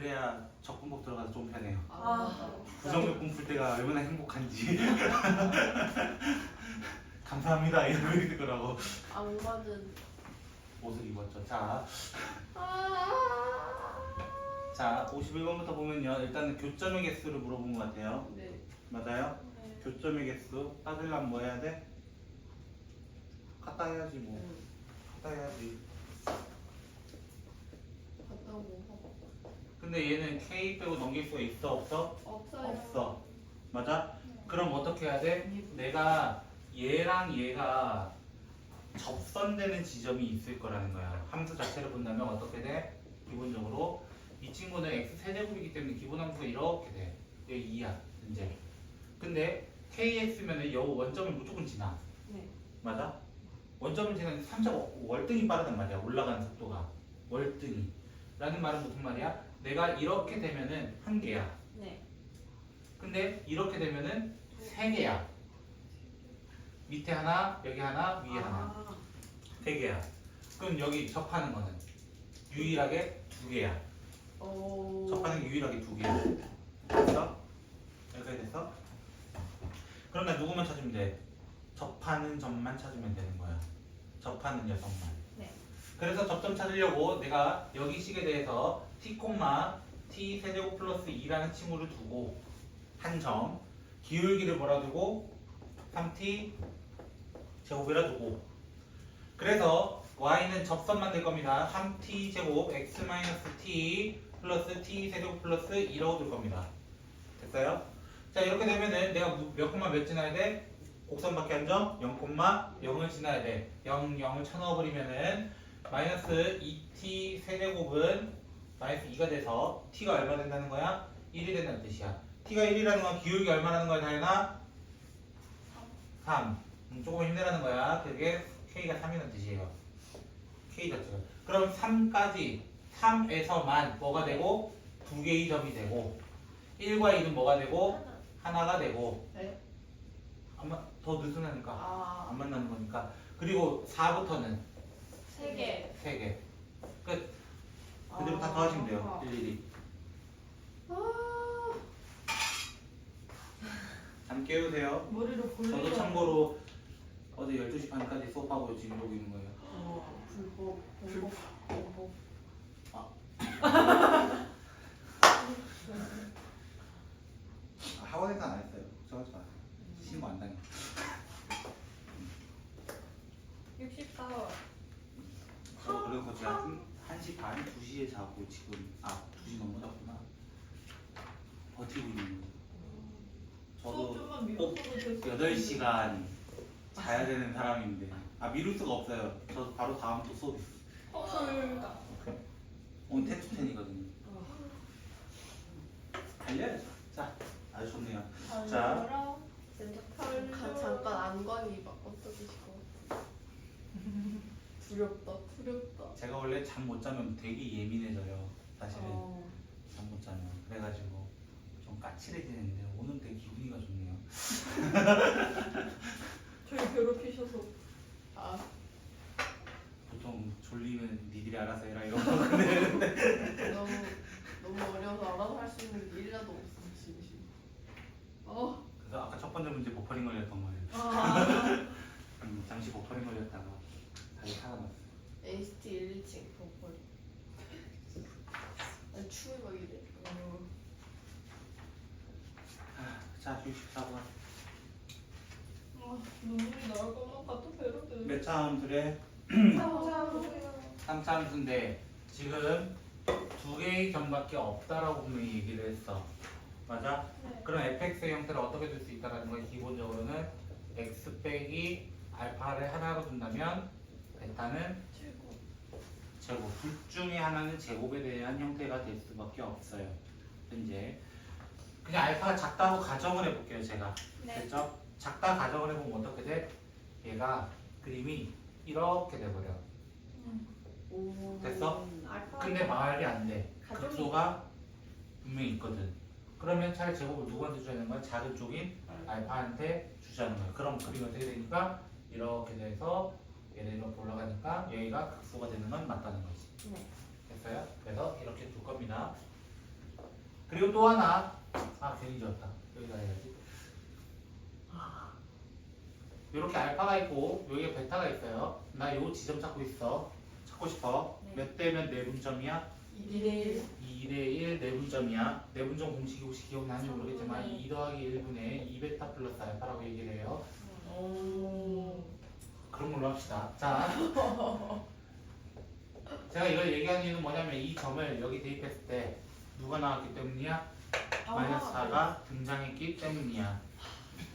그래야 적분법 들어가서 좀 편해요. 아, 부정적분 풀 때가 얼마나 행복한지. 감사합니다 이러고 있더라고. 악마는 옷을 입었죠. 자, 아, 자 51번부터 보면요. 일단은 교점의 개수를 물어본 것 같아요. 네. 맞아요? 네. 교점의 개수 따지려면 뭐 해야 돼? 갖다 해야지 뭐. 음, 갖다 해야지. 갔다 오고 근데 얘는 K 빼고 넘길 수가 있어 없어? 없어요. 없어. 맞아? 그럼 어떻게 해야 돼? 내가 얘랑 얘가 접선되는 지점이 있을 거라는 거야. 함수 자체를 본다면 어떻게 돼? 기본적으로 이 친구는 x 세제곱이기 때문에 기본 함수가 이렇게 돼. 얘 2야 이제. 근데 kx면은 여 원점을 무조건 지나. 네. 맞아? 원점을 지나는 3차 월등히 빠르단 말이야. 올라가는 속도가 월등히. 라는 말은 무슨 말이야? 내가 이렇게 되면은 한 개야. 네. 근데 이렇게 되면은 세 개야. 밑에 하나, 여기 하나, 위에 하나. 아, 세 개야. 그럼 여기 접하는 거는 유일하게 두 개야. 오. 접하는 게 유일하게 두 개야. 됐어? 여기까지 됐어? 그러면 누구만 찾으면 돼? 접하는 점만 찾으면 되는 거야. 접하는 녀석만. 네. 그래서 접점 찾으려고 내가 여기 식에 대해서 t, t 세제곱 플러스 2라는 칭호를 두고 한 점 기울기를 뭐라 두고 3t 제곱이라 두고 그래서 y는 접선만 될 겁니다. 3t 제곱 x 마이너스 t 플러스 t 세제곱 플러스 2라고 둘 겁니다. 됐어요? 자 이렇게 되면은 내가 무- 몇 콤마 몇 지나야 돼? 곡선밖에 안 점? 0,0을 지나야 돼. 0, 0을 쳐넣어버리면은 마이너스 2t 세제곱은 마이너스 2가 돼서 t가 얼마 된다는 거야? 1이 된다는 뜻이야. t가 1이라는 건 기울기 얼마라는 거야, 다현아? 3. 음, 조금 힘내라는 거야. 그게 k가 3이라는 뜻이에요. k 자체가. 그럼 3까지 3에서만 뭐가 되고 두 개의 점이 되고 1과 2는 뭐가 되고 하나가 되고 네. 아마 더 느슨하니까 아, 안 만나는 거니까 그리고 4부터는 세 개. 3개 끝 그대로 다 더하시면 돼요. 일일이 아, 잠 깨우세요. 머리로 볼일. 저도 참고로 어제 12시 반까지 수업하고 지금 이러고 있는 거예요. 어, 불법, 불법, 불법. 아, 학원에서 안 했어요 걱정하지 마세요 신고 안 당해 64. 저 그래서 제가 1시 반, 2시에 자고 지금 아 2시 넘어졌구나. 버티고 있는 거예요 저도 좀만 꼭 미뤘어도 됐을 8시간 자야 되는 사람인데 아 미룰 수가 없어요. 저 바로 다음 또 수업 있어요. 헐. 오늘 텍스텐이거든요. 달려야죠 자 아주 좋네요. 자. 가, 잠깐 안광이 막 어떠시고. 두렵다, 두렵다. 제가 원래 잠 못 자면 되게 예민해져요 사실은. 어, 잠 못 자면. 그래가지고 좀 까칠해지는데 오늘 되게 기분이가 좋네요 저희 괴롭히셔서. 아, 보통 졸리면 니들이 알아서 해라 이런 거 근데 너무, 너무 어려서 알아서 할 수 있는 게 일라도 없어, 진심. 어, 그래서 아까 첫 번째 문제 버퍼링 걸렸던 거예요 아. 음, 잠시 버퍼링 걸렸다가 다시 살아났어요 AST 1, 2층 버퍼리. 난 춤이 막 이래. 어. 아, 자 64번 아, 눈물이 나올 것만 같아, 배로들. 몇 차함수래? 감사합니다. 3차 함수인데 지금 두 개의 점밖에 없다라고 분명히 얘기를 했어 맞아? 네. 그럼 fx의 형태를 어떻게 줄 수 있다는 건 기본적으로는 x 빼기 알파를 하나로 둔다면 베타는 최고. 제곱 둘 중에 하나는 제곱에 대한 형태가 될 수밖에 없어요 현재 그냥 알파가 작다고 가정을 해볼게요 제가 네. 됐죠? 작다 가정을 해보면 어떻게 돼? 얘가 그림이 이렇게 돼버려 오. 됐어? 알파. 근데 말이 안 돼 가정이- 극소가 분명히 있거든 그러면 차라리 제곱을 누구한테 주자는 거야? 작은 쪽인 알파한테 주자는 거야 그럼 그림이 어떻게 되니까 이렇게 돼서 얘는 이렇게 올라가니까 여기가 극소가 되는 건 맞다는 거지 네. 됐어요? 그래서 이렇게 둘 겁니다 그리고 또 하나 아 괜히 지웠다 여기다 해야지 이렇게 알파가 있고 여기에 베타가 있어요. 나 요 지점 찾고 있어. 찾고 싶어? 네. 몇 대면 내분점이야? 2대1 2대1 내분점이야. 내분점 공식이 혹시 기억나는지 모르겠지만 삼분의 2 더하기 1분의 2베타 플러스 알파라고 얘기를 해요. 오. 그런 걸로 합시다. 자. 제가 이걸 얘기한 이유는 뭐냐면 이 점을 여기 대입했을 때 누가 나왔기 때문이야? 아, 마이너스 4가 등장했기 때문이야.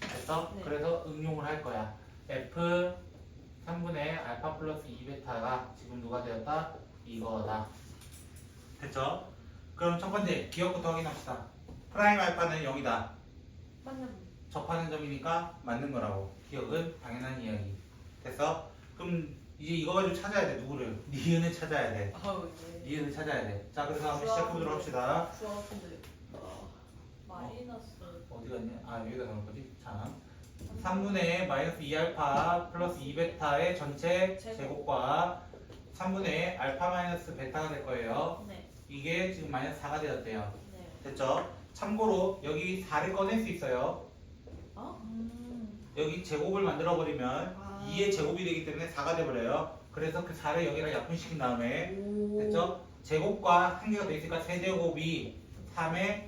됐어? 네. 그래서 응용을 할 거야. F 3분의 알파 플러스 2베타가 지금 누가 되었다? 이거다. 됐죠? 그럼 첫 번째 기억부터 확인합시다. 프라임 알파는 0이다. 맞는 접하는 점이니까 맞는 거라고. 기억은 당연한 이야기. 됐어? 그럼 이제 이거 가지고 찾아야 돼. 누구를? 니은을 찾아야 돼. 아우 예 니은을 찾아야 돼. 자, 그래서 한번 시작해보도록 합시다. 수학인데 아, 마이너스 어디 갔냐? 아 여기다 넣을 거지? 자 3분의 마이너스 2알파 플러스 2베타의 전체 제곱. 제곱과 3분의 알파 마이너스 베타가 될 거예요 네. 이게 지금 마이너스 4가 되었대요 네. 됐죠? 참고로 여기 4를 꺼낼 수 있어요 어? 음. 여기 제곱을 만들어 버리면 아. 2의 제곱이 되기 때문에 4가 돼버려요 그래서 그 4를 여기랑 약분시킨 다음에 오 됐죠? 제곱과 한 개가 돼 있으니까 세제곱이 3의 세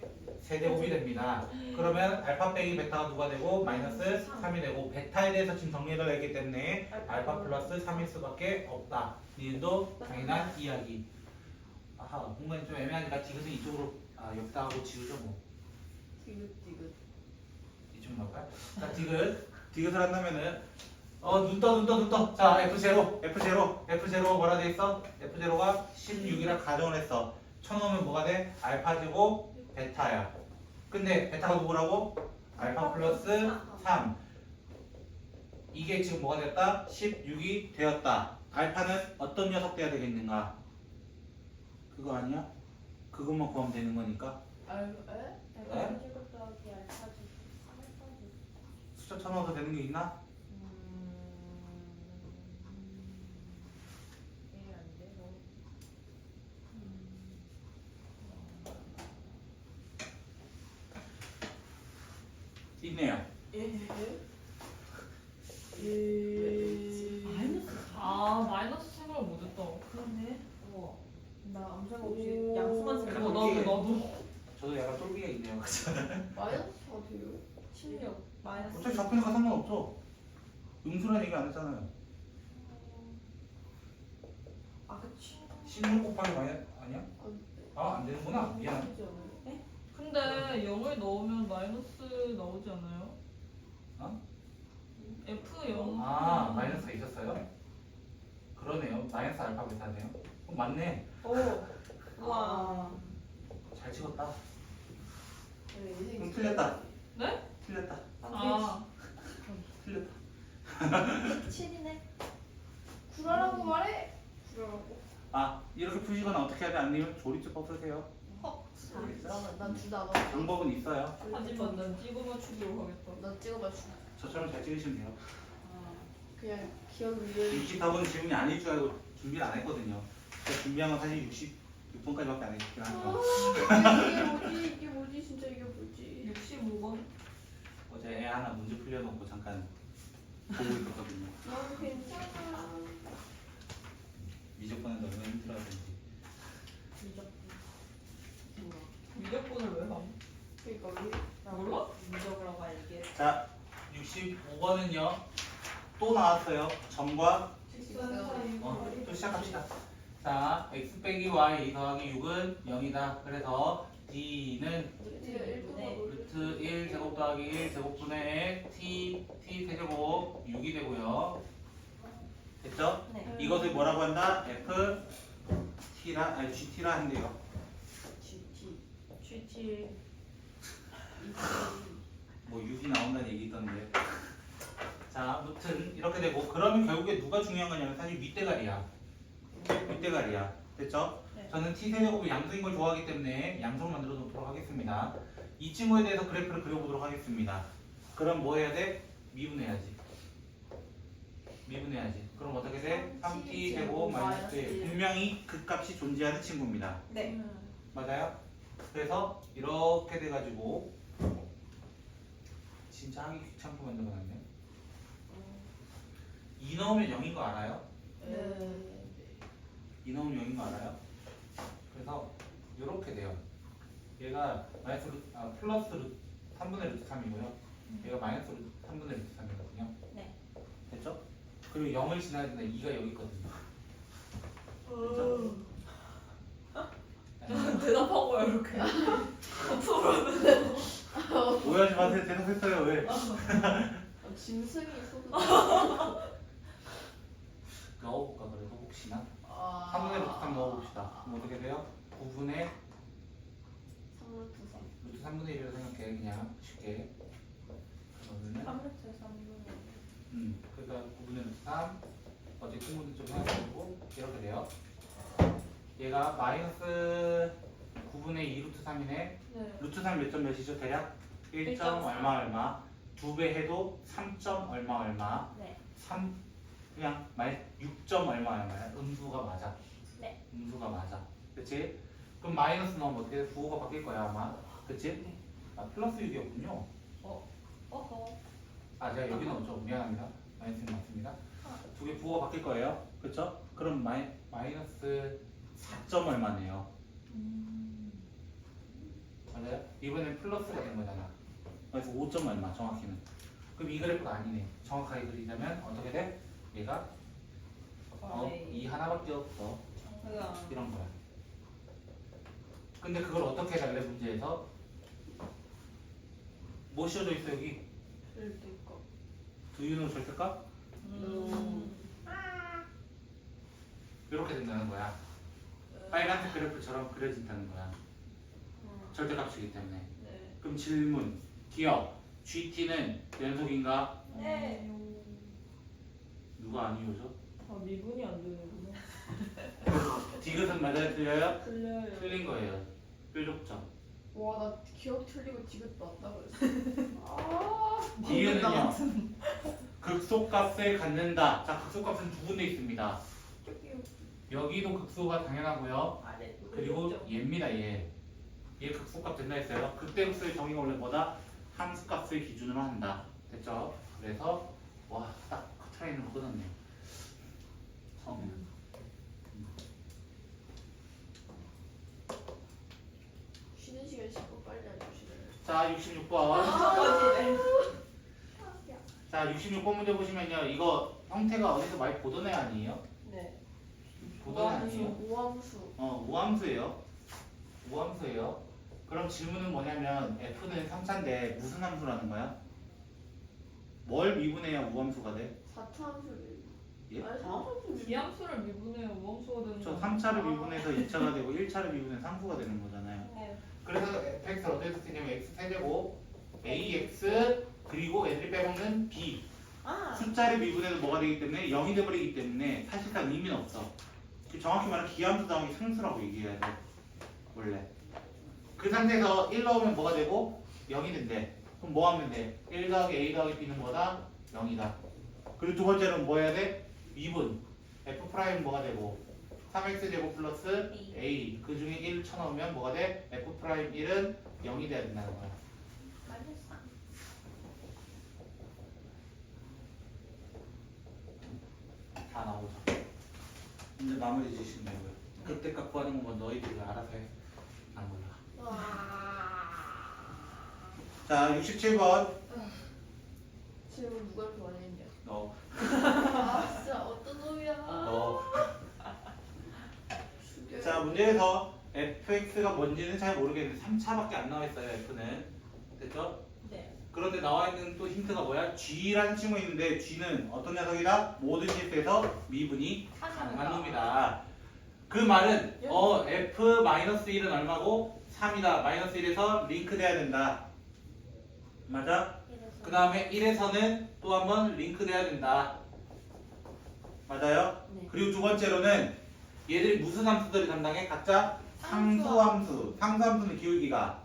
제곱이 됩니다. 그러면 알파 빼기 베타가 누가 되고 마이너스 3이 되고 베타에 대해서 지금 정리를 했기 때문에 알파 플러스 3일 수밖에 없다. 니은도 당연한 이야기. 아하 공간이 좀 애매하니까 디귿은 이쪽으로 아 역사하고 지우죠 뭐. 디귿디귿 이쪽 넣을까요? 자 디귿 디귿을 한다면은 어 눈 떠 눈 떠 눈 떠. 자 F0 F0 F0 뭐라 돼 있어? F0가 16이라 가정을 했어. 쳐놓으면 뭐가 돼? 알파 제곱 베타야. 근데 베타가 누구라고? 알파 플러스 3. 이게 지금 뭐가 됐다? 16이 되었다. 알파는 어떤 녀석 돼야 되겠는가? 그거 아니야? 그것만 구하면 되는 거니까. 알 에? 알파 제곱 더하기 알파 제곱 3까지 숫자 쳐넣어도 되는 게 있나? 음. 이게 안 돼. 너무 있네요. 예? 예 마이너스 아 마이너스 생각을 못했다. 우와. 나 아무 생각 없이 오. 양수만 어, 생각. 나도 나도. 저도 약간 쫄기가 있네요. 마이너스 4 돼요? 16 마이너스. 어차피 잡히니까 상관없죠. 음수란 얘기 안 했잖아요. 아 그치. 16 곱하기 마이너스 아니야? 아 안 되는구나. 미안. 되지 않아요? 근데 0을 넣으면 마이너스 나오지 않아요? 어? F 0. 아 마이너스가 있었어요? 그러네요. 마이너스 알파 베타네요. 어, 맞네. 오. 우와 잘 찍었다. 네, 그럼 틀렸다. 네? 틀렸다. 아 틀렸다. 7이네. 구라라고 말해 구라라고 아 이렇게 푸시거나 어떻게 하지 않으면 조립제 써주세요. 난주다 너 방법은 있어요. 하지만 난 찍어 맞추기로 하겠다. 나 찍어봐 주 저처럼 잘 찍으시면 돼요. 그냥 기억 위에 64번은 질문이 아닐 줄 알고 준비를 안 했거든요. 제가 준비한 건 사실 66번까지밖에 안 했긴 한데 아, 이게 뭐지 이게 뭐지 진짜 이게 뭐지 65번. 어제 애 하나 문제 풀려놓고 잠깐 보고 있었거든요. 너무 괜찮아 미적분은 너무 힘들어하는지. 미적분을 왜 함? 그러니까 우리 몰라? 미적으로 알게. 자, 65번은요. 또 나왔어요. 점과 어, 또 시작합시다. 자, x 빼기 y 더하기 6은 0이다. 그래서 d는 네. 루트 1 제곱 더하기 1 제곱분의 t t 세제곱 6이 되고요. 됐죠? 네. 이것을 뭐라고 한다? f t라 아니 gt라 한대요. GT. GT. 뭐 6이 나온다는 얘기 있던데. 자, 아무튼 이렇게 되고 그러면 결국에 누가 중요한 거냐면 사실 윗대가리야. 윗대가리야. 됐죠? 네. 저는 t 세제곱이 양수인 걸 좋아하기 때문에 양수로 만들어 놓도록 하겠습니다. 이 친구에 대해서 그래프를 그려보도록 하겠습니다. 그럼 뭐 해야 돼? 미분해야지. 미분해야지. 그럼 어떻게 돼? 3t 제곱 마이너스 1. 분명히 그 값이 존재하는 친구입니다. 네. 맞아요? 그래서 이렇게 돼가지고 진짜 하기 귀찮게 만들어놨네 2 넣으면 0인 거 알아요? 네. 2 넣으면 0인 거 알아요? 그래서 이렇게 돼요 얘가 마이너스 루, 아, 플러스 루, 3분의 루트 3이고요 얘가 마이너스 루트 3분의 루트 3이거든요 네. 됐죠? 그리고 0을 지나야 되는데 2가 여기 있거든요 음. 대답하고요 이렇게. 오해하지 마세요 대답했어요 왜? 아, 짐승이 쏟은. 넣어볼까 그래도 혹시나 아. 3분의 루트 3 넣어봅시다 그럼 어떻게 돼요? 9분의 3루트 3. 루트 3분의 1이라고 생각해 그냥 쉽게 그러면은 3루트 3분의 음 그러니까 9분의 루트 3 어제 공부는 좀 해가지고 이렇게 돼요 얘가 마이너스 9분의 2 루트 3이네 네. 루트 3 몇 점 몇이죠 대략? 1점 1.4. 얼마 얼마 두 배 해도 3점 얼마 얼마 네. 3 그냥 말 6점 얼마 얼마야 음수가 맞아 네. 음수가 맞아 그치? 그럼 마이너스 넣으면 어떻게 돼? 부호가 바뀔 거야 아마 그치? 네. 아 플러스 6이었군요 어허. 아 제가 여기 넣었죠 미안합니다 마이너스 6 맞습니다 두 개 부호가 바뀔 거예요 그쵸? 그럼 마이, 마이너스 4점 얼마네요 맞아요? 이번엔 플러스가 된 거잖아 그래서 5점 얼마 정확히는 그럼 이 그래프가 아니네 정확하게 그리자면 어떻게 돼? 얘가 어, 이 하나밖에 없어. 이런 거야 근데 그걸 어떻게 해달래 문제에서 뭐 씌워져 있어 여기? 두유노 절대값? 음. 이렇게 된다는 거야 빨간색 그래프처럼 그려진다는 거야 음. 절대값이기 때문에 네. 그럼 질문 기억 GT는 연속인가? 네. 누가 아니오죠? 아 미분이 안 되는구나. 디귿은 맞아요 틀려요? 틀려요. 틀린 거예요 뾰족점 와, 나 기억 틀리고 디귿 맞다 그랬어. 아. 이유는요 극소값을 갖는다 자 극소값은 두 군데 있습니다 저기요. 여기도 극소가 당연하고요 아래. 그리고 얘입니다 얘. 얘 극소값 된다 했어요. 그때 극소의 정의가 원래 뭐다? 함수값을 기준으로 한다. 됐죠? 그래서 와 딱 커트라인으로 끊었네. 처음에. 쉬는 시간 10분 빨리 알려주시네. 자 66번. 거지네. 자 66번 문제 보시면요. 이거 형태가 어디서 많이 보던 애 아니에요? 네. 보던 애 아니에요? 오함수. 어 우함수예요. 우함수예요. 그럼 질문은 뭐냐면 f는 3차인데 무슨 함수라는 거야? 뭘 미분해야 우함수가 돼? 4차함수를. 예? 아니, 어? 4차함수를. 기함수를 미분해요. 우함수가 되는 저 거. 3차를 미분해서 2차가 되고 1차를 미분해서 상수가 되는 거잖아요. 네. 그래서 fx를 어떻게 쓰냐면 x 세제곱 ax 그리고 애들이 빼먹는 b 아. 숫자를 미분해도 뭐가 되기 때문에 0이 돼버리기 때문에 사실상 의미는 없어. 정확히 말하면 기함수 더하기 상수라고 얘기해야 돼. 원래. 그 상태에서 1 넣으면 뭐가 되고 0이 된대. 그럼 뭐 하면 돼? 1 더하기 a 더하기 b는 뭐다? 0이다. 그리고 두 번째는 뭐 해야 돼? 미분. f 프라임 뭐가 되고 3x 제곱 플러스 A. 그 중에 1 쳐넣으면 뭐가 돼? f 프라임 1은 0이 돼야 된다는 거야. 마이너스 3. 다 나오죠. 이제 마무리 지시면 되고요. 그때 값 구하는 건 너희들이 알아서 해. 난 몰라. 자, 67번. 질문 누가? 너, 아, 진짜 어떤 놈이야? 너. 죽여요. 자, 문제에서 fx가 뭔지는 잘 모르겠는데 3차밖에 안 나와 있어요, f는. 됐죠? 네. 그런데 나와 있는 또 힌트가 뭐야? g라는 친구 있는데 g는 어떤 녀석이다? 모든 실수에서 미분이 가능한 놈이다. 그 말은 어 f-1은 얼마고 3이다. 마이너스 1에서 링크돼야 된다. 맞아? 그 다음에 1에서는 또 한 번 링크돼야 된다. 맞아요? 네. 그리고 두 번째로는 얘들이 무슨 함수들이 담당해? 각자 상수 함수. 상수 함수는 기울기가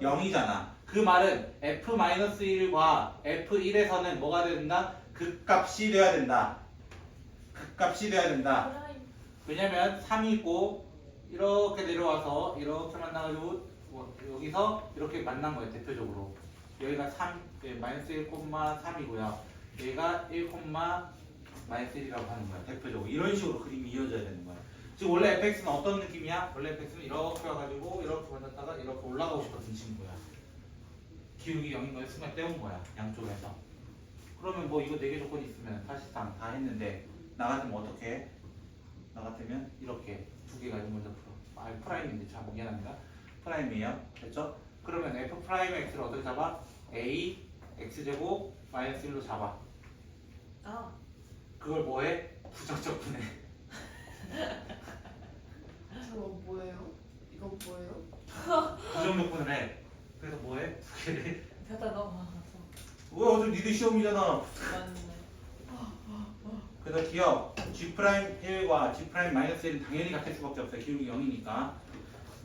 0이잖아. 그 말은 f-1과 f1에서는 뭐가 된다? 극값이 돼야 된다. 극값이 돼야 된다. 왜냐면 3이 있고 이렇게 내려와서 이렇게 만나가지고 뭐 여기서 이렇게 만난 거예요 대표적으로 여기가 3 예, 마이너스 1,3이고요. 여기가 1, 마이너스 1이라고 하는 거야 대표적으로. 이런 식으로 그림이 이어져야 되는 거야 지금 원래 fx는 어떤 느낌이야? 원래 fx는 이렇게 와가지고 이렇게 받았다가 이렇게 올라가고 싶었던 친구야. 기울기 0인 거에 순간 떼운 거야 양쪽에서. 그러면 뭐 이거 4개 조건이 있으면 사실상 다 했는데 나 같으면 어떻게? 해? 나 같으면 이렇게 두 개 가지고 먼저 풀어 아 프라임인데 참 미안합니다. 프라임이에요. 됐죠? 그러면 f 프라임 x를 어떻게 잡아? a x제곱 마이너스 1로 잡아 아. 그걸 뭐해? 부정적 분해 저거 뭐예요? 이건 뭐예요? 부정적 분을 해 그래서 뭐해? 두 개를 닫아 넘어가서. 왜 어차피 니들 시험이잖아 맞네. 그래서 기억 G 프라임 1과 G 프라임 마이너스 1은 당연히 같을 수밖에 없어요. 기울기 0이니까.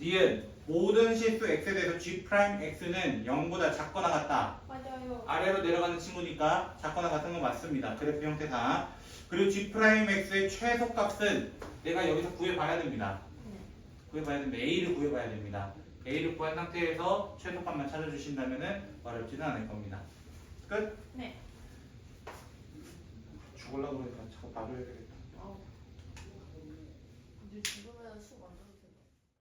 니은 모든 실수 x에 대해서 G 프라임 x는 0보다 작거나 같다. 맞아요. 아래로 내려가는 친구니까 작거나 같은 건 맞습니다. 그래프 형태상. 그리고 G 프라임 x의 최소값은 내가 여기서 구해봐야 됩니다. 네. 구해봐야 되는데 a를 구해봐야 됩니다. a를 구한 상태에서 최소값만 찾아주신다면은 어렵지는 않을 겁니다. 끝? 네. 죽으려고 그러니까 자꾸 밥을